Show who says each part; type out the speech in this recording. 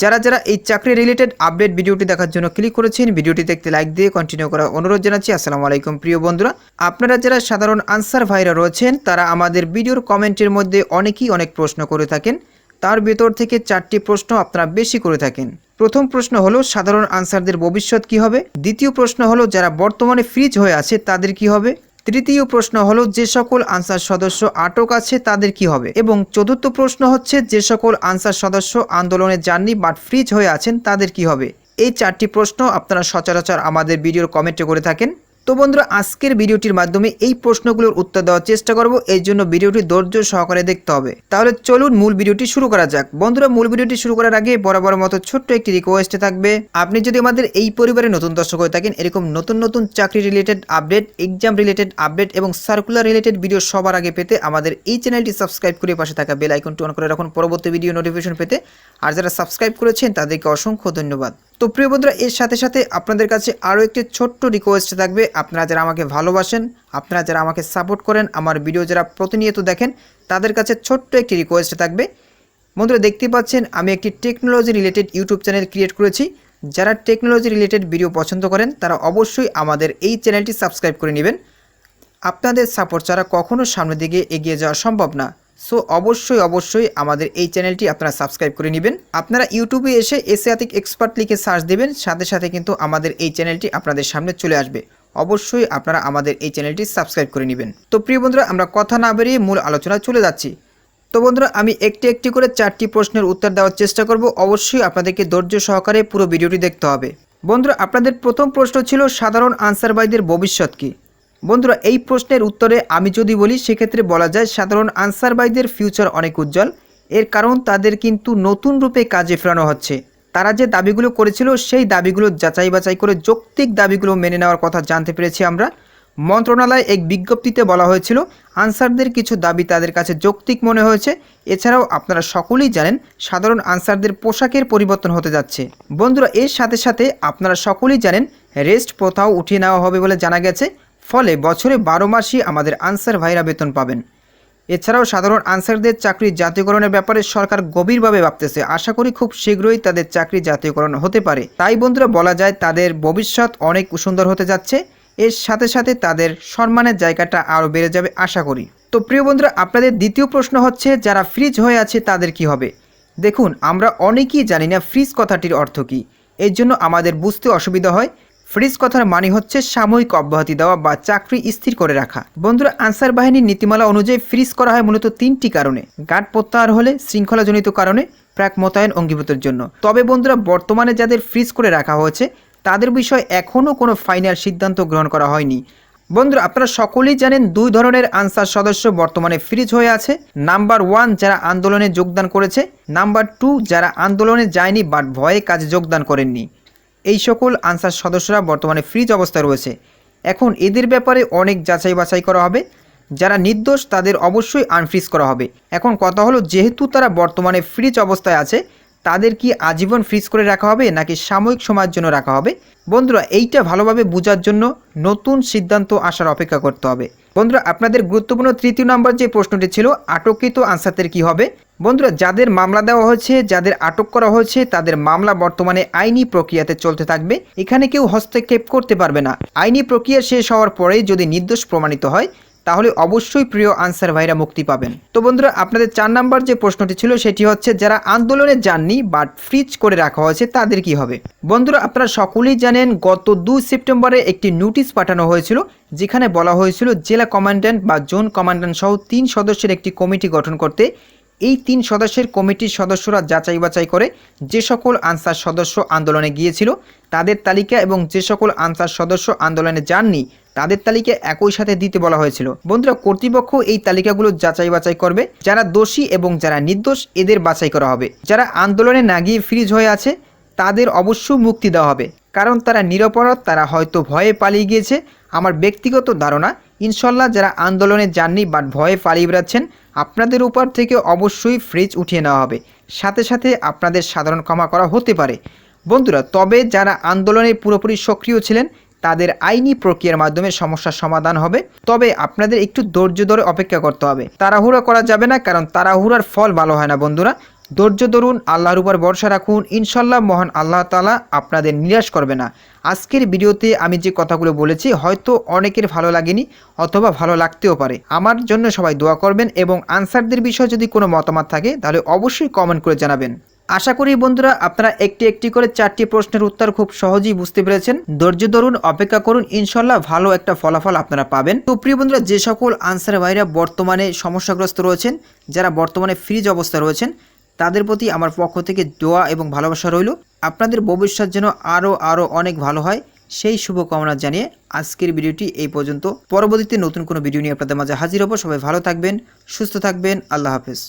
Speaker 1: যারা যারা এই চাকরি রিলেটেড আপডেট ভিডিওটি দেখার জন্য ক্লিক করেছেন, ভিডিওটি দেখতে লাইক দিয়ে কন্টিনিউ করার অনুরোধ জানাচ্ছি। আসসালামু আলাইকুম। প্রিয় বন্ধুরা, আপনারা যারা সাধারণ আনসার ভাইরা রয়েছেন, তারা আমাদের ভিডিওর কমেন্টের মধ্যে অনেকেই অনেক প্রশ্ন করে থাকেন। তার ভেতর থেকে চারটি প্রশ্ন আপনারা বেশি করে থাকেন। প্রথম প্রশ্ন হলো, সাধারণ আনসারদের ভবিষ্যৎ কি হবে? দ্বিতীয় প্রশ্ন হলো, যারা বর্তমানে ফ্রিজ হয়ে আছে, তাদের কি হবে? তৃতীয় প্রশ্ন হল, যে সকল আনসার সদস্য আটক আছে তাদের কি হবে? এবং চতুর্থ প্রশ্ন হচ্ছে, যে সকল আনসার সদস্য আন্দোলনে যাননি বাট ফ্রিজ হয়ে আছেন তাদের কি হবে? এই চারটি প্রশ্ন আপনারা সচরাচর আমাদের ভিডিওর কমেন্টে করে থাকেন। তো বন্ধুরা, আজকের ভিডিওটির মাধ্যমে এই প্রশ্নগুলোর উত্তর দেওয়ার চেষ্টা করব। এর জন্য ভিডিওটি ধৈর্য সহকারে দেখতে হবে। তাহলে চলুন মূল ভিডিওটি শুরু করা যাক। বন্ধুরা, মূল ভিডিওটি শুরু করার আগে বরাবর মতো ছোট্ট একটি রিকোয়েস্টে থাকবে। আপনি যদি আমাদের এই পরিবারে নতুন দর্শক হয়ে থাকেন, এরকম নতুন নতুন চাকরি related update exam related update এবং সার্কুলার রিলেটেড ভিডিও সবার আগে পেতে আমাদের এই চ্যানেলটি সাবস্ক্রাইব করে পাশে থাকা বেল আইকনটি অন করে রাখুন। পরবর্তী ভিডিও নোটিফিকেশন পেতে। আর যারা সাবস্ক্রাইব করেছেন, তাদেরকে অসংখ্য ধন্যবাদ। তো প্রিয় বন্ধুরা, এর সাথে সাথে আপনাদের কাছে আরও একটি ছোট্ট রিকোয়েস্ট থাকবে। আপনারা যারা আমাকে ভালোবাসেন, আপনারা যারা আমাকে সাপোর্ট করেন, আমার ভিডিও যারা প্রতিনিয়ত দেখেন, তাদের কাছে ছোট্ট একটি রিকোয়েস্ট থাকবে। বন্ধুরা দেখতে পাচ্ছেন, আমি একটি technology related YouTube channel create করেছি। যারা টেকনোলজি রিলেটেড ভিডিও পছন্দ করেন, তারা অবশ্যই আমাদের এই চ্যানেলটি সাবস্ক্রাইব করে নেবেন। আপনাদের সাপোর্ট ছাড়া কখনও সামনের দিকে এগিয়ে যাওয়া সম্ভব না। সো অবশ্যই অবশ্যই আমাদের এই চ্যানেলটি আপনারা সাবস্ক্রাইব করে নেবেন। আপনারা ইউটিউবে এসে এশিয়াতিক এক্সপার্ট লিখে সার্চ দেবেন, সাথে সাথে কিন্তু আমাদের এই চ্যানেলটি আপনাদের সামনে চলে আসবে। অবশ্যই আপনারা আমাদের এই চ্যানেলটি সাবস্ক্রাইব করে নেবেন। তো, প্রিয় বন্ধুরা, আমরা কথা না বেরিয়ে মূল আলোচনা চলে যাচ্ছি। তো, বন্ধুরা, আমি একটি একটি করে চারটি প্রশ্নের উত্তর দেওয়ার চেষ্টা করব। অবশ্যই আপনাদেরকে ধৈর্য সহকারে পুরো ভিডিওটি দেখতে হবে। বন্ধুরা, আপনাদের প্রথম প্রশ্ন ছিল, সাধারণ আনসারবাইদের ভবিষ্যৎ কী? বন্ধুরা, এই প্রশ্নের উত্তরে আমি যদি বলি, সেক্ষেত্রে বলা যায় সাধারণ আনসারবাইদের ফিউচার অনেক উজ্জ্বল। এর কারণ তাদের কিন্তু নতুন রূপে কাজে ফেরানো হচ্ছে। তারা যে দাবিগুলো করেছিল, সেই দাবিগুলো যাচাই বাছাই করে যৌক্তিক দাবিগুলো মেনে নেওয়ার কথা জানতে পেরেছি আমরা। মন্ত্রণালয়ে এক বিজ্ঞপ্তিতে বলা হয়েছিল, আনসারদের কিছু দাবি তাদের কাছে যৌক্তিক মনে হয়েছে। এছাড়াও আপনারা সকলেই জানেন, সাধারণ আনসারদের পোশাকের পরিবর্তন হতে যাচ্ছে। বন্ধুরা, এর সাথে সাথে আপনারা সকলেই জানেন, রেস্ট প্রথাও উঠিয়ে নেওয়া হবে বলে জানা গেছে। ফলে বছরে বারো মাসই আমাদের আনসার ভাইরা বেতন পাবেন। এছাড়াও সাধারণ আনসারদের চাকরি জাতীয়করণের ব্যাপারে সরকার গভীরভাবে ভাবতেছে। আশা করি খুব শীঘ্রই তাদের চাকরি জাতীয়করণ হতে পারে। তাই বন্ধুরা, বলা যায় তাদের ভবিষ্যৎ অনেক সুন্দর হতে যাচ্ছে। এর সাথে সাথে তাদের সম্মানের জায়গাটা আরও বেড়ে যাবে আশা করি। তো প্রিয় বন্ধুরা, আপনাদের দ্বিতীয় প্রশ্ন হচ্ছে, যারা ফ্রিজ হয়ে আছে তাদের কি হবে? দেখুন, আমরা অনেকেই জানি না ফ্রিজ কথাটির অর্থ কী। এর জন্য আমাদের বুঝতে অসুবিধা হয়। ফ্রিজ কথার মানে হচ্ছে সাময়িক অব্যাহতি দেওয়া বা চাকরি স্থির করে রাখা। বন্ধুরা, আনসার বাহিনীর নীতিমালা অনুযায়ী ফ্রিজ করা হয় মূলত তিনটি কারণে। গার্ড প্রত্যাহার হলে শৃঙ্খলাজনিত কারণে প্রাক মোতায়েন অঙ্গীভূতের জন্য। তবে বন্ধুরা, বর্তমানে যাদের ফ্রিজ করে রাখা হয়েছে, তাদের বিষয়ে এখনও কোনো ফাইনাল সিদ্ধান্ত গ্রহণ করা হয়নি। বন্ধুরা, আপনারা সকলেই জানেন দুই ধরনের আনসার সদস্য বর্তমানে ফ্রিজ হয়ে আছে। নাম্বার ওয়ান, যারা আন্দোলনে যোগদান করেছে। নাম্বার টু, যারা আন্দোলনে যায়নি বাট ভয়ে কাজে যোগদান করেননি। এই সকল আনসার সদস্যরা বর্তমানে ফ্রিজ অবস্থায় রয়েছে। এখন এদের ব্যাপারে অনেক যাচাই বাছাই করা হবে। যারা নির্দোষ, তাদের অবশ্যই আনফ্রিজ করা হবে। এখন কথা হলো, যেহেতু তারা বর্তমানে ফ্রিজ অবস্থায় আছে, তাদের কি আজীবন ফ্রিজ করে রাখা হবে, নাকি সাময়িক সময়ের জন্য রাখা হবে? বন্ধুরা, এইটা ভালোভাবে বোঝার জন্য নতুন সিদ্ধান্ত আসার অপেক্ষা করতে হবে। বন্ধুরা, আপনাদের গুরুত্বপূর্ণ তৃতীয় নম্বর যে প্রশ্নটি ছিল, আটককৃত আনসারদের কি হবে? বন্ধুরা, যাদের মামলা দেওয়া হয়েছে, যাদের আটক করা হয়েছে, তাদের মামলা বর্তমানে আইনি প্রক্রিয়াতে চলতে থাকবে। এখানে কেউ হস্তক্ষেপ করতে পারবে না। আইনি প্রক্রিয়া শেষ হওয়ার পরে যদি নির্দোষ প্রমাণিত হয় তাহলে অবশ্যই প্রিয় আনসার ভাইরা মুক্তি পাবেন। তো বন্ধুরা, আপনাদের চার নাম্বার যে প্রশ্নটি ছিল, সেটি হচ্ছে, যারা আন্দোলনে যাননি বাট ফ্রিজ করে রাখা হয়েছে, তাদের কি হবে? বন্ধুরা, আপনারা সকলেই জানেন, গত দুই সেপ্টেম্বরে একটি নোটিশ পাঠানো হয়েছিল, যেখানে বলা হয়েছিল, জেলা কমান্ড্যান্ট বা জোন কমান্ড্যান্ট সহ তিন সদস্যের একটি কমিটি গঠন করতে। এই তিন সদস্যের কমিটির সদস্যরা যাচাই বাছাই করে যে সকল আনসার সদস্য আন্দোলনে গিয়েছিল, তাদের তালিকা এবং যে সকল আনসার সদস্য আন্দোলনে যাননি তাদের তালিকা একই সাথে দিতে বলা হয়েছিল। বন্ধুরা, কর্তৃপক্ষ এই তালিকাগুলো যাচাই বাছাই করবে। যারা দোষী এবং যারা নির্দোষ, এদের বাছাই করা হবে। যারা আন্দোলনে না গিয়ে ফ্রিজ হয়ে আছে, তাদের অবশ্যই মুক্তি দেওয়া হবে। কারণ তারা নিরপরাধ, তারা হয়তো ভয়ে পালিয়ে গিয়েছে। আমার ব্যক্তিগত ধারণা, ইনশাল্লাহ যারা আন্দোলনে যাননি বাট ভয়ে পালিয়ে বেড়াচ্ছেন, আপনাদের উপর থেকে অবশ্যই ফ্রিজ উঠিয়ে নেওয়া হবে। সাথে সাথে আপনাদের সাধারণ ক্ষমা করা হতে পারে। বন্ধুরা, তবে যারা আন্দোলনে পুরোপুরি সক্রিয় ছিলেন তাদের আইনি প্রক্রিয়ার মাধ্যমে সমস্যার সমাধান হবে। তবে আপনাদের একটু ধৈর্য ধরে অপেক্ষা করতে হবে। তাড়াহুড়া করা যাবে না, কারণ তাড়াহুড়ার ফল ভালো হয় না, বন্ধুরা। ধৈর্য ধরুন, আল্লাহর উপর ভরসা রাখুন। ইনশাল্লাহ মহান আল্লাহ তালা আপনাদের নিরাশ করবে না। আজকের ভিডিওতে আমি যে কথাগুলো বলেছি, হয়তো অনেকের ভালো লাগেনি অথবা ভালো লাগতেও পারে। আমার জন্য সবাই দোয়া করবেন এবং আনসারদের বিষয়ে যদি কোনো মতামত থাকে, তাহলে অবশ্যই কমেন্ট করে জানাবেন। আশা করি বন্ধুরা আপনারা একটি একটি করে চারটি প্রশ্নের উত্তর খুব সহজেই বুঝতে পেরেছেন। ধৈর্য ধরুন, অপেক্ষা করুন, ইনশাল্লাহ ভালো একটা ফলাফল আপনারা পাবেন। তো প্রিয় বন্ধুরা, যে সকল আনসার ভাইরা বর্তমানে সমস্যাগ্রস্ত রয়েছেন, যারা বর্তমানে ফ্রিজ অবস্থা রয়েছেন, তাদের প্রতি আমার পক্ষ থেকে দোয়া এবং ভালোবাসা রইল। আপনাদের ভবিষ্যৎ যেন আরও আরও অনেক ভালো হয়, সেই শুভকামনা জানিয়ে আজকের ভিডিওটি এই পর্যন্ত। পরবর্তীতে নতুন কোনো ভিডিও নিয়ে আপনাদের মাঝে হাজির হব। সবাই ভালো থাকবেন, সুস্থ থাকবেন, আল্লাহ হাফেজ।